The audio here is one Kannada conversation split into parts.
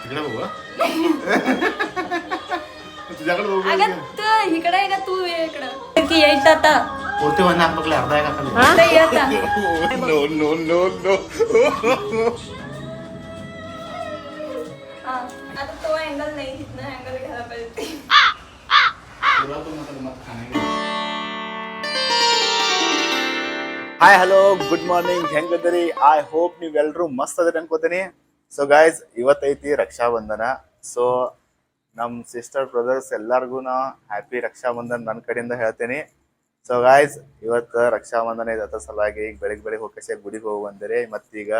तिकडे बघू तुझ्याकडे अर्धा आहे का no no no no angle नाही तिथनं अँगल घ्यायला पाहिजे तुला तो मत- मत खाणे. Hi hello good morning ಹೆಂಗದರಿ I hope ನೀವೆಲ್ಲರೂ ಮಸ್ತ್ ಅದರಿ ಅನ್ಕೋತೀನಿ ಸೊ ಗಾಯ್ಸ್ ಇವತ್ತೈತಿ ರಕ್ಷಾಬಂಧನ ಸೊ ನಮ್ಮ ಸಿಸ್ಟರ್ ಬ್ರದರ್ಸ್ ಎಲ್ಲರಿಗೂ ಹ್ಯಾಪಿ ರಕ್ಷಾಬಂಧನ್ ನನ್ನ ಕಡೆಯಿಂದ ಹೇಳ್ತೀನಿ ಸೊ ಗಾಯ್ಸ್ ಇವತ್ತು ರಕ್ಷಾಬಂಧನ ಇದೆ ಅದ್ರ ಸಲುವಾಗಿ ಈಗ ಬೆಳಿಗ್ಗೆ ಬೆಳಿಗ್ಗೆ ಹೋಗಿ ಗುಡಿಗೆ ಹೋಗಿ ಬಂದಿರಿ ಮತ್ತೀಗ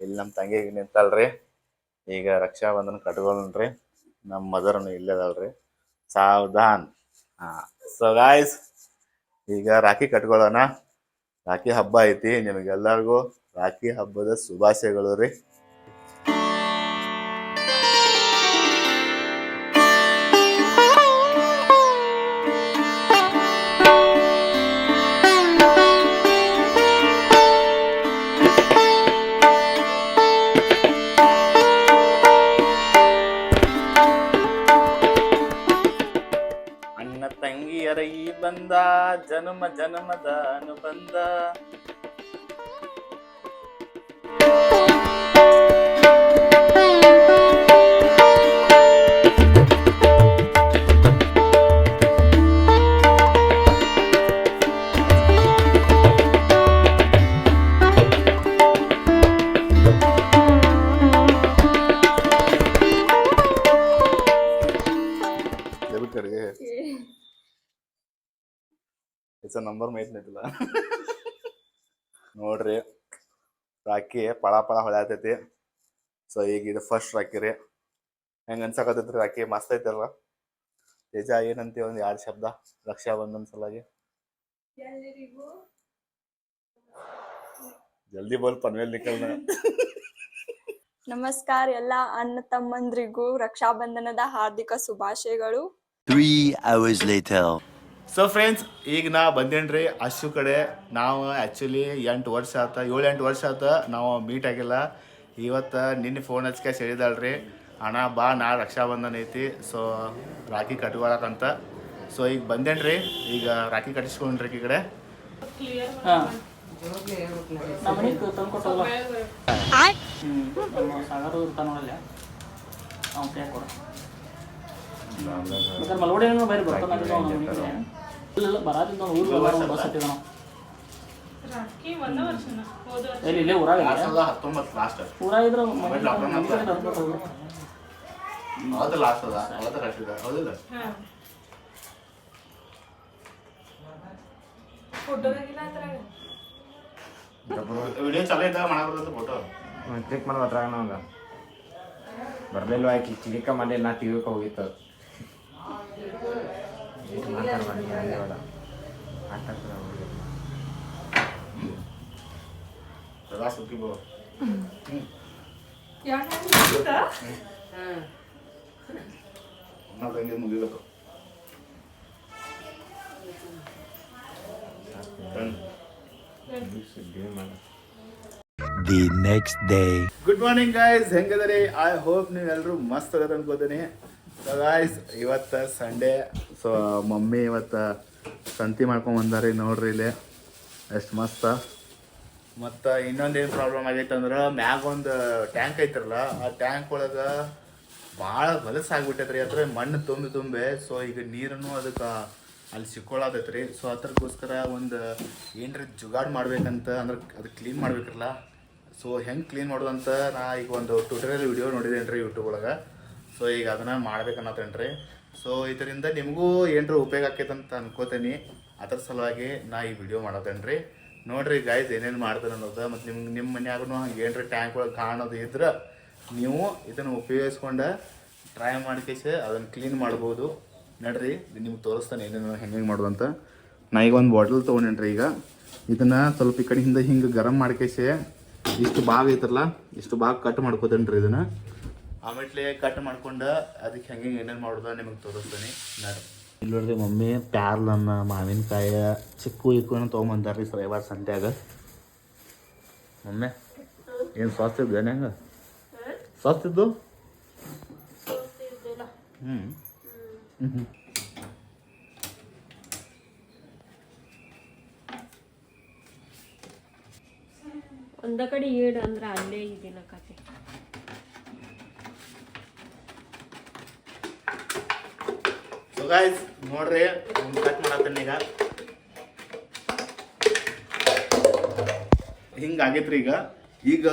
ಇಲ್ಲಿ ನಮ್ಮ ತಂಗಿ ನಿಂತಲ್ರಿ ಈಗ ರಕ್ಷಾ ಬಂಧನ ಕಟ್ಕೊಳ್ರಿ ನಮ್ಮ ಮದರ್ನು ಇಲ್ಲೇ ಅದಲ್ರಿ ಸಾವಧಾನ್. ಹಾ ಸೊ ಗಾಯ್ಸ್ ಈಗ ರಾಖಿ ಕಟ್ಕೊಳ್ಳೋಣ. ರಾಖಿ ಹಬ್ಬ ಐತಿ, ನಿಮಗೆಲ್ಲರಿಗೂ ರಾಖಿ ಹಬ್ಬದ ಶುಭಾಶಯಗಳು ರೀ. ಜನ್ಮ ಜನ್ಮದ ಅನುಬಂಧ. ನಂಬರ್ ಮೈತಿಲ್ಲ ನೋಡ್ರಿ ರಾಕಿ ಪಳ ಪಳ ಹೊಳೆ ಸೊ ಈಗ ಇದು ಫಸ್ಟ್ ರಾಕಿ ರೀ. ಹೆಂಗ ಅನ್ಸಕತ್ತೈತ್ರಿ ರಾಕಿ? ಮಸ್ತ್ ಐತಲ್ರ ನಿಜ ಏನಂತೀವಿ ಒಂದು ಎರಡು ಶಬ್ದ? ರಕ್ಷಾ ಬಂಧನ್ ಸಲಾಗಿ ಜಲ್ದಿ ಬಲ್ ಪನ್ವೇಲ್ ನಿಕಲ್ ನಮಸ್ಕಾರ ಎಲ್ಲ ಅಣ್ಣ ತಮ್ಮಂದ್ರಿಗೂ ರಕ್ಷಾಬಂಧನದ ಹಾರ್ದಿಕ ಶುಭಾಶಯಗಳು. 3 hours later. ಸೊ ಫ್ರೆಂಡ್ಸ್ ಈಗ ನಾ ಬಂದೇನ್ರಿ ಅಶು ಕಡೆ ನಾವು ಆ್ಯಕ್ಚುಲಿ ಎಂಟು ವರ್ಷ ಆತ ಏಳು ಎಂಟು ವರ್ಷ ಆತ ನಾವು ಮೀಟ್ ಆಗಿಲ್ಲ. ಇವತ್ತು ನಿನ್ನೆ ಫೋನ್ ಹಚ್ಕೆ ಹೇಳಿದಾಳ್ರಿ. ಅಣ್ಣ ಬಾ ನಾ ರಕ್ಷಾಬಂಧನ ಐತಿ. ಸೊ ರಾಖಿ ಕಟ್ಕೊಳಕಂತ ಸೊ ಈಗ ಬಂದೇನ್ರಿ ಈಗ ರಾಖಿ ಕಟ್ಟಿಸ್ಕೊಂಡ್ರಿ ಈ ಕಡೆ. ಮಲ್ಗೋಡಿ ಬೈರಿ ಬರ್ತಾನೆ ಇಲ್ಲ ಬರಾದಿಂದ ಊರಿಗೆ ಬಸ್ ಎಲ್ಲಿ ಇಲ್ಲೇ ಊರಾಗ ಲಾಸ್ಟ್ ಊರಾಗ ಇದ್ರೆ ಲಾಸ್ಟ್ ಅದ. ಅವತ್ತು ರಶ್ ಇದೆ ಹೌದಿಲ್ಲ? ವಿಡಿಯೋ ಚಾಲು ಇದ್ದಾಗ ಮಾಡಬಾರ್ದು ಫೋಟೋ ಕ್ಲಿಕ್ ಮಾಡೋದು ಅದ್ರಾಗ ಚಿಲಿಕ ಮಾಡಿ ನಾ ಟಿವಿಗೆ ಹೋಗಿತ್ತು. ಮಾತಾಡ್ಬಾರ್ದು ನೀ ಅಲ್ಲೇ ಬೇಡ ಮಾತಾಡ್ತಾರೆ ಅವ್ರಿಗೆ. ಸದಾ ಸುತ್ತಿ ಬೋ ನಾವು ತಂಗಿ ಮುಗಿಬೇಕು Done. ಸುದ್ದಿ ಮಾಡ The next day. Good morning guys ಹೆಂಗದರಿ I hope ನೀವೆಲ್ಲರೂ ಮಸ್ತ್ ಅದ ಅನ್ಕೋತೀನಿ ಸೊ ಗಾಯ್ಸ್ ಇವತ್ತು ಸಂಡೇ ಸೊ ಮಮ್ಮಿ ಇವತ್ತು ಸಂತಿ ಮಾಡ್ಕೊಂಡ್ ಬಂದಾರಿ ನೋಡ್ರಿ ಇಲ್ಲಿ. ಎಷ್ಟು ಮಸ್ತ. ಮತ್ತು ಇನ್ನೊಂದೇನು ಪ್ರಾಬ್ಲಮ್ ಆಗೈತೆ ಅಂದ್ರೆ ಮ್ಯಾಗ ಒಂದು ಟ್ಯಾಂಕ್ ಐತ್ರಲ್ಲ, ಆ ಟ್ಯಾಂಕ್ ಒಳಗೆ ಭಾಳ ಹೊಲಸು ಆಗ್ಬಿಟ್ಟೈತ್ರಿ ಅದ್ರ ಮಣ್ಣು ತುಂಬಿ ತುಂಬೆ ಸೊ ಈಗ ನೀರನ್ನು ಅದಕ್ಕೆ ಅಲ್ಲಿ ಸಿಕ್ಕೊಳ್ಳತೈತ್ರಿ ಸೊ ಅದ್ರಗೋಸ್ಕರ ಒಂದು ಏನರ ಜುಗಾಡ್ ಮಾಡ್ಬೇಕಂತ, ಅಂದ್ರೆ ಅದು ಕ್ಲೀನ್ ಮಾಡ್ಬೇಕಲ್ಲ ಸೊ ಹೆಂಗೆ ಕ್ಲೀನ್ ಮಾಡೋದಂತ ನಾ ಈಗ ಒಂದು ಟ್ಯೂಟೋರಿಯಲ್ ವಿಡಿಯೋ ನೋಡಿದ್ದೇನೆ ರೀ ಯೂಟ್ಯೂಬ್ ಒಳಗೆ. ಸೊ ಈಗ ಅದನ್ನು ಮಾಡ್ಬೇಕನ್ನತ್ತೇನ್ರಿ. ಸೊ ಇದರಿಂದ ನಿಮಗೂ ಏನರ ಉಪಯೋಗ ಆಕೈತೆ ಅಂತ ಅನ್ಕೋತೀನಿ. ಅದ್ರ ಸಲುವಾಗಿ ನಾ ಈ ವಿಡಿಯೋ ಮಾಡತ್ತೇನೆ ರೀ ನೋಡ್ರಿ ಗಾಯ್ಸ್ ಏನೇನು ಮಾಡ್ತಾರೆ ಅನ್ನೋದು, ಮತ್ತು ನಿಮ್ಗೆ ನಿಮ್ಮ ಮನ್ಯಾಗೂ ಹಂಗೆ ಏನರ ಟ್ಯಾಂಕ್ ಒಳಗೆ ಕಾಣೋದು ಇದ್ರೆ ನೀವು ಇದನ್ನು ಉಪಯೋಗಿಸ್ಕೊಂಡು ಟ್ರೈ ಮಾಡ್ಕೇಸಿ ಅದನ್ನು ಕ್ಲೀನ್ ಮಾಡ್ಬೋದು. ನಡ್ರಿ ನಿಮ್ಗೆ ತೋರಿಸ್ತಾನೆ ಏನೇನು ಹೆಂಗೆ ಹೆಂಗೆ ಮಾಡೋದು ಅಂತ. ನಾ ಈಗ ಒಂದು ಬಾಟಲ್ ತೊಗೊಂಡೇನ್ರಿ ಈಗ. ಇದನ್ನು ಸ್ವಲ್ಪ ಈ ಕಡೆ ಹಿಂದೆ ಹಿಂಗೆ ಗರಂ ಮಾಡ್ಕೇಸಿ ಇಷ್ಟು ಭಾಗ ಐತಲ್ಲ, ಇಷ್ಟು ಭಾಗ ಕಟ್ ಮಾಡ್ಕೋತೇನೆ ರೀ ಇದನ್ನು. ಆಮೇಲೆ ಕಟ್ ಮಾಡ್ಕೊಂಡು ಅದಕ್ಕೆ ಹೆಂಗೆ ಏನೇನು ಮಾಡೋದು ನಿಮಗೆ ತೋರಿಸ್ತೀನಿ. ನಾನು ಇಲ್ಲಿ ನೋಡ್ರಿ ಮಮ್ಮಿ ಪ್ಯಾರ್ಲನ್ನ ಮಾವಿನಕಾಯಿ ಚಿಕ್ಕು ಇಕ್ಕು ತೊಗೊಂಬಂದಾರ್ರಿ ರವಿವಾರ ಸಂತ್ಯಾಗ. ಮಮ್ಮಿ ಏನು ಸ್ವಸ್ಥ ಇದ್ದು ಏನು ಹೆಂಗೆ ಸ್ವಸ್ಥ ಇದ್ದು? ಹ್ಞೂ ಹ್ಞೂ ಒಂದ ಕಡೆ ಏಡು ಅಂದ್ರೆ ಅಲ್ಲೇ ಇದಿನ ಕತೆ. ಗಾಯ್ಸ್ ನೋಡ್ರಿ ಕಟ್ ಮಾಡತ್ತೀನಿ ಈಗ. ಹಿಂಗ ಆಗೈತ್ರಿ ಈಗ. ಈಗ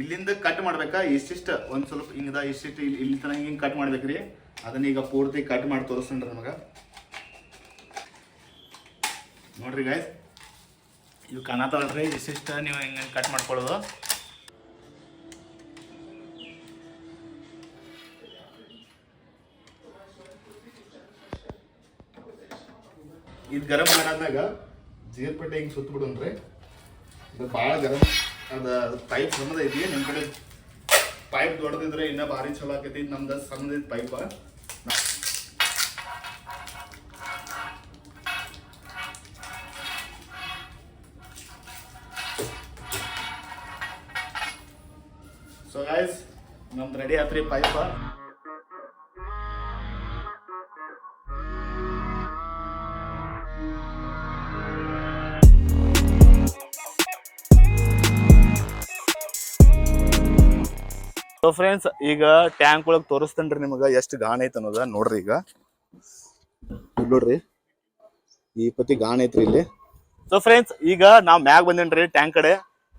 ಇಲ್ಲಿಂದ ಕಟ್ ಮಾಡ್ಬೇಕಾ? ಇಷ್ಟಿಷ್ಟ, ಒಂದ್ ಸ್ವಲ್ಪ ಹಿಂಗದ ಇಷ್ಟಿಷ್ಟು ಇಲ್ಲಿ ಇಲ್ಲಿ ತನಕ ಹಿಂಗೆ ಕಟ್ ಮಾಡ್ಬೇಕ್ರಿ. ಅದನ್ನ ಈಗ ಪೂರ್ತಿ ಕಟ್ ಮಾಡಿ ತೋರಿಸ್ತೀನಿ ನಮಗ. ನೋಡ್ರಿ ಗಾಯ್ಸ್ ಇವು ಕಾಣತಾವಲ್ರಿ ಇಷ್ಟಿಷ್ಟ ನೀವು ಹಿಂಗೆ ಕಟ್ ಮಾಡ್ಕೊಳ್ಳೋದು. ಇದು ಗರಂ ಮಾಡಾದ್ಮೇಗ ಜೀರ್ಪಟ್ಟೆ ಹಿಂಗೆ ಸುತ್ತ ಬಿಡೋನ್ರಿ. ಇದು ಭಾಳ ಗರಂ. ಅದು ಪೈಪ್ ಸಣ್ಣದ ಐತಿ ನಿಮ್ಮ ಕಡೆ ಪೈಪ್ ದೊಡ್ಡದಿದ್ರೆ ಇನ್ನ ಭಾರಿ ಚಲೋ ಆಕೈತಿ. ನಮ್ದು ಸಣ್ಣದೈತಿ ಪೈಪ ಸೊ ಗಾಯ್ಸ್ ನಮ್ದು ರೆಡಿ ಆತ್ರಿ ಪೈಪ ಸೊ ಫ್ರೆಂಡ್ಸ್ ಈಗ ಟ್ಯಾಂಕ್ ಒಳಗೆ ತೋರಿಸ್ತೇನ್ರಿ ನಿಮಗೆ ಎಷ್ಟು ಗಾಣ ಐತೆ ಅನ್ನೋದ ನೋಡ್ರಿ ಈಗ. ನೋಡ್ರಿ. ಈ ಪತಿ ಗಾಣ ಐತ್ರಿ ಇಲ್ಲಿ. ಸೊ ಫ್ರೆಂಡ್ಸ್ ಈಗ ನಾವ್ ಮ್ಯಾಗ್ ಬಂದೇನ್ರಿ ಟ್ಯಾಂಕ್ ಕಡೆ.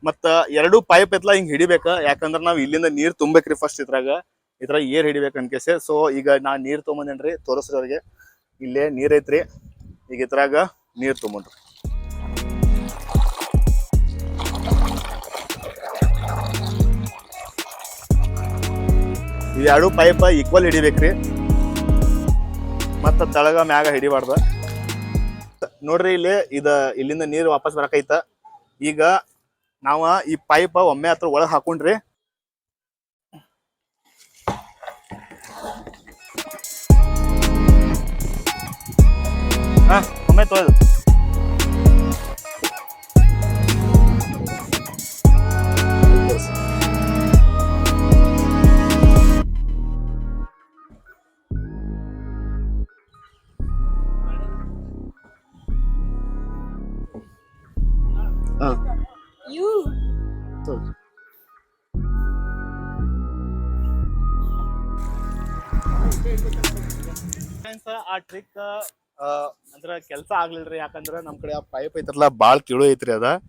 ಮತ್ತ ಎರಡು ಪೈಪ್ ಐತ್ಲಾ ಹಿಂಗ್ ಹಿಡಿಬೇಕ. ಯಾಕಂದ್ರ ನಾವ್ ಇಲ್ಲಿಂದ ನೀರ್ ತುಂಬೇಕ್ರಿ ಫಸ್ಟ್ ಇದ್ರಾಗ. ಇದ್ರ ಏರ್ ಹಿಡಿಬೇಕು ಅನ್ಕೇಸೆ ಸೊ ಈಗ ನಾ ನೀರ್ ತೊಗೊಂಬಂದೇನ್ರಿ ತೋರಿಸ್ರಿ ಅವ್ರಿಗೆ. ಇಲ್ಲೇ ನೀರ್ ಐತ್ರಿ. ಈಗ ಇದ್ರಾಗ ನೀರ್ ತೊಗೊಂಡ್ರಿ ಎರಡು ಪೈಪ್ ಈಕ್ವಲ್ ಹಿಡಿಬೇಕ್ರಿ. ಮತ್ತ ತಳಗ ಮ್ಯಾಗ ಹಿಡಿಬಾರ್ದ. ನೋಡ್ರಿ ಇಲ್ಲಿ ಇದ ಇಲ್ಲಿಂದ ನೀರು ವಾಪಸ್ ಬರಕೈತ. ಈಗ ನಾವ ಈ ಪೈಪ್ ಒಮ್ಮೆ ಹತ್ರ ಒಳಗ್ ಹಾಕೊಂಡ್ರಿ. ಒಮ್ಮೆ ತೊಳೆದು. Friends, ಆ ಟ್ರಿಕ್ ಅಂದ್ರ ಕೆಲಸ ಆಗ್ಲಿಲ್ರಿ ಯಾಕಂದ್ರ ನಮ್ ಕಡೆ ಆ ಪೈಪ್ ಐತ್ರಲ್ಲ ಬಾಳ್ ಕಿಳು ಐತ್ರಿ ಅದ.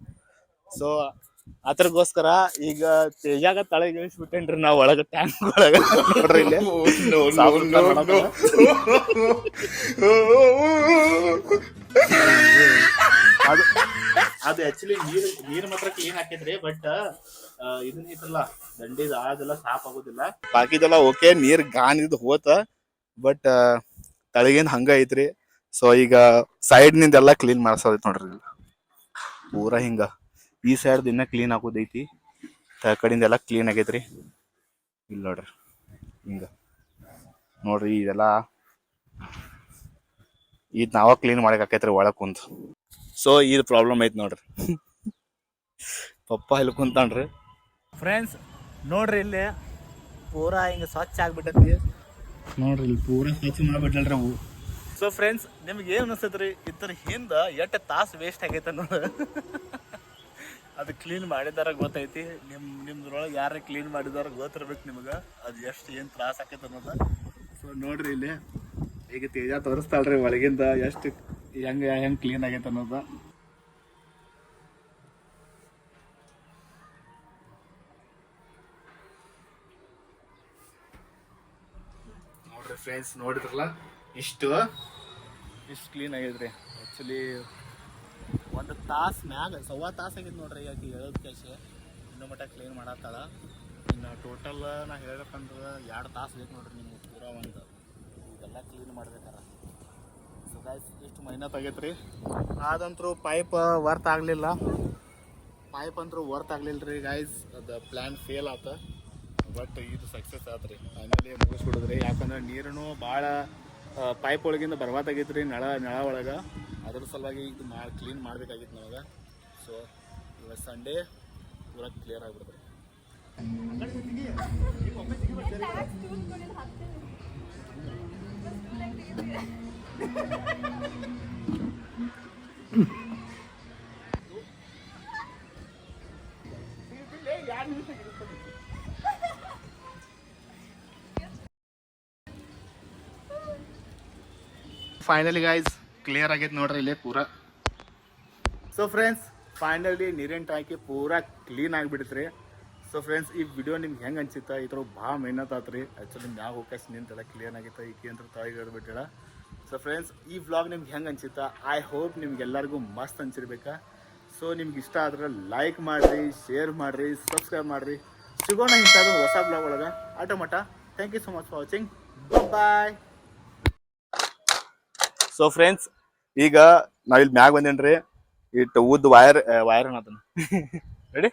ಸೊ ಅದ್ರಗೋಸ್ಕರ ಈಗ ತೇಜಾಗ ತಳಗ ಇಳಿಸ್ಬಿಟ್ಟೇನ್ರಿ ನಾವ್ ಒಳಗ ಟ್ಯಾಂಕ್ ಒಳಗ. ನೋಡ್ರಿ ಇಲ್ಲಿ. ಅದು ಅದು ಆಕ್ಚುಲಿ ನೀರು ನೀರು ಮಾತ್ರ ಕ್ಲೀನ್ ಹಾಕಿದ್ರಿ ಬಟ್ ಇದನ್ನ ಐತಲ್ಲ ದಂಡಿದ ಅದೆಲ್ಲ ಸಾಫ್ ಆಗೋದಿಲ್ಲ. ಬಾಕಿದೆಲ್ಲ ಓಕೆ ನೀರ್ ಗಾನಿದ್ ಹೋತ ಬಟ್ ತಳಗಿಂದ ಹಂಗ ಐತ್ರಿ. ಸೊ ಈಗ ಸೈಡ್ನಿಂದ ಎಲ್ಲ ಕ್ಲೀನ್ ಮಾಡ್ಸೋದೈತಿ ನೋಡ್ರಿ ಪೂರ ಹಿಂಗ. ಈ ಸೈಡ್ ಇನ್ನ ಕ್ಲೀನ್ ಆಗೋದೈತಿ. ತ ಕಡೆಯಿಂದ ಎಲ್ಲ ಕ್ಲೀನ್ ಆಗೈತ್ರಿ. ಇಲ್ಲ ನೋಡ್ರಿ, ಹಿಂಗ. ನೋಡ್ರಿ, ಇದೆಲ್ಲ, ಇದ್ ನಾವ ಕ್ಲೀನ್ ಮಾಡಕ್ ಹಾಕೈತ್ರಿ ಒಳಗೆ ಕುಂತ. ಸೊ ಇದು ಪ್ರಾಬ್ಲಮ್ ಐತಿ ನೋಡ್ರಿ. ಪಪ್ಪ ಇಲ್ಲಿ ಕುಂತಾನ್ರಿ. ಫ್ರೆಂಡ್ಸ್ ನೋಡ್ರಿ ಇಲ್ಲಿ ಪೂರಾ ಹಿಂಗೆ ಸ್ವಚ್ಛ ಆಗ್ಬಿಟ್ಟೈತಿ. ನೋಡ್ರಿ ಇಲ್ಲಿ ಪೂರಾ ಸ್ವಚ್ಛ ಮಾಡ್ಬಿಟ್ಟಲ್ರಿ ಅವು. ಸೊ ಫ್ರೆಂಡ್ಸ್ ನಿಮ್ಗೆ ಏನ್ ಅನಿಸ್ತೈತ್ರಿ ಇದ್ರ ಹಿಂದೆ ಎಷ್ಟು ತಾಸು ವೇಸ್ಟ್ ಆಗೈತೆ ನೋಡಿ. ಅದು ಕ್ಲೀನ್ ಮಾಡಿದಾರ ಗೊತ್ತೈತಿ. ನಿಮ್ಮ ನಿಮ್ದ್ರೊಳಗೆ ಯಾರು ಕ್ಲೀನ್ ಮಾಡಿದಾರ ಗೊತ್ತಿರ್ಬೇಕು ನಿಮ್ಗೆ. ಅದು ಎಷ್ಟು ಏನು ತ್ರಾಸ ಆಕೈತೆ ಅನ್ನೋದು. ಸೊ ನೋಡ್ರಿ ಇಲ್ಲಿ ಈಗ ತೇಜ ತೋರಿಸ್ತಾಳ್ರಿ ಒಳಗಿಂದ ಎಷ್ಟು ಹೆಂಗ ಹೆಂಗ್ ಕ್ಲೀನ್ ಆಗೈತೆ ಅನ್ನೋದು. ನೋಡ್ರಿ ಫ್ರೆಂಡ್ಸ್ ನೋಡಿದ್ರಲ್ಲ? ಇಷ್ಟು? ಇಷ್ಟು ಕ್ಲೀನ್ ಆಗೈತ್ರಿ ಆ್ಯಕ್ಚುಲಿ ಒಂದು ತಾಸು ಮ್ಯಾಗ ಸವ್ವಾ ತಾಸು ಆಗೈತೆ ನೋಡ್ರಿ ಈಗ ಹೇಳೋದ್ ಕೇಸಿ ಇನ್ನೂ ಮಟ್ಟ ಕ್ಲೀನ್ ಮಾಡತ್ತದ ಇನ್ನು ಟೋಟಲ್ ನಾ ಹೇಳ್ಬೇಕಂದ್ರೆ ಎರಡು ತಾಸು ಬೇಕು ನೋಡ್ರಿ ನಿಮ್ಗೆ ಪೂರ ಒಂದು. ಇದೆಲ್ಲ ಕ್ಲೀನ್ ಮಾಡ್ಬೇಕಾರ. ಗಾಯ್ಸ್ ಇಷ್ಟು ಮೈನತ್ ಆಗೈತ್ರಿ ಅದಂತರೂ ಪೈಪ್ ವರ್ತ್ ಆಗಲಿಲ್ಲ. ಪೈಪ್ ಅಂತೂ ವರ್ತ್ ಆಗಲಿಲ್ಲ ರೀ ಗಾಯ್ಸ್ ಅದು ಪ್ಲ್ಯಾನ್ ಫೇಲ್ ಆತ. ಬಟ್ ಇದು ಸಕ್ಸಸ್ ಆತು ರೀ ಆಮೇಲೆ ಮುಗಿಸ್ಬಿಡಿದ್ರಿ. ಯಾಕಂದ್ರೆ ನೀರನ್ನು ಭಾಳ ಪೈಪ್ ಒಳಗಿಂದ ಬರ್ಬಾತಾಗಿತ್ತು ರೀ ನಳ ನಳ ಒಳಗೆ. ಅದ್ರ ಸಲುವಾಗಿ ಇದು ಮಾ ಕ್ಲೀನ್ ಮಾಡಬೇಕಾಗಿತ್ತು ನಮಗೆ. ಸೊ ಇವತ್ತು ಸಂಡೇ ಪೂರ ಕ್ಲಿಯರ್ ಆಗ್ಬಿಡ್ತಾರೆ. ಫೈನಲಿ ಗೈಸ್ ಕ್ಲಿಯರ್ ಆಗೈತೆ ನೋಡ್ರಿ ಇಲ್ಲೇ ಪೂರ. ಸೊ ಫ್ರೆಂಡ್ಸ್ ಫೈನಲಿ ನೀರಿನ ಟ್ಯಾಂಕಿ ಪೂರಾ ಕ್ಲೀನ್ ಆಗಿಬಿಡ್ತ್ರಿ. ಸೊ ಫ್ರೆಂಡ್ಸ್ ಈ ವಿಡಿಯೋ ನಿಮ್ಗೆ ಹೆಂಗೆ ಅನ್ಸಿತ್ತ, ಈ ಥರ ಭಾಳ ಮೆಹನತ್ ಆತ್ರಿ. ಆ್ಯಕ್ಚುಲಿ ಮ್ಯಾಗ ಹೋಗಸ್ ನಿಂತೆಲ್ಲ ಕ್ಲಿಯರ್ ಆಗೈತೆ ಈಕೆ ಅಂತ ತಾಯಿಗೆ ಸೊ ಫ್ರೆಂಡ್ಸ್ ಈ ವ್ಲಾಗ್ ನಿಮ್ಗೆ ಹೆಂಗೆ ಅನ್ಸಿತ್ತ ಐ ಹೋಪ್ ನಿಮ್ಗೆಲ್ಲರಿಗೂ ಮಸ್ತ್ ಅನ್ಸಿರ್ಬೇಕಾ? ಸೊ ನಿಮ್ಗೆ ಇಷ್ಟ ಆದ್ರೆ ಲೈಕ್ ಮಾಡಿರಿ ಶೇರ್ ಮಾಡಿರಿ ಸಬ್ಸ್ಕ್ರೈಬ್ ಮಾಡಿರಿ. ಸಿಗೋಣ ಇಂಥದ್ದು ಹೊಸ ಬ್ಲಾಗ್ ಒಳಗೆ. ಆಟೋ ಮಟ thank you so much for watching bye so friends ಈಗ ನಾವಿಲ್ಲಿ ಮ್ಯಾಗ ಬಂದೇನ್ರಿ? ಇಟ್ಟು ಉದ್ದ ವೈರ್ ವೈರ್ ಅನ್ನೋದನ್ನ ರೆಡಿ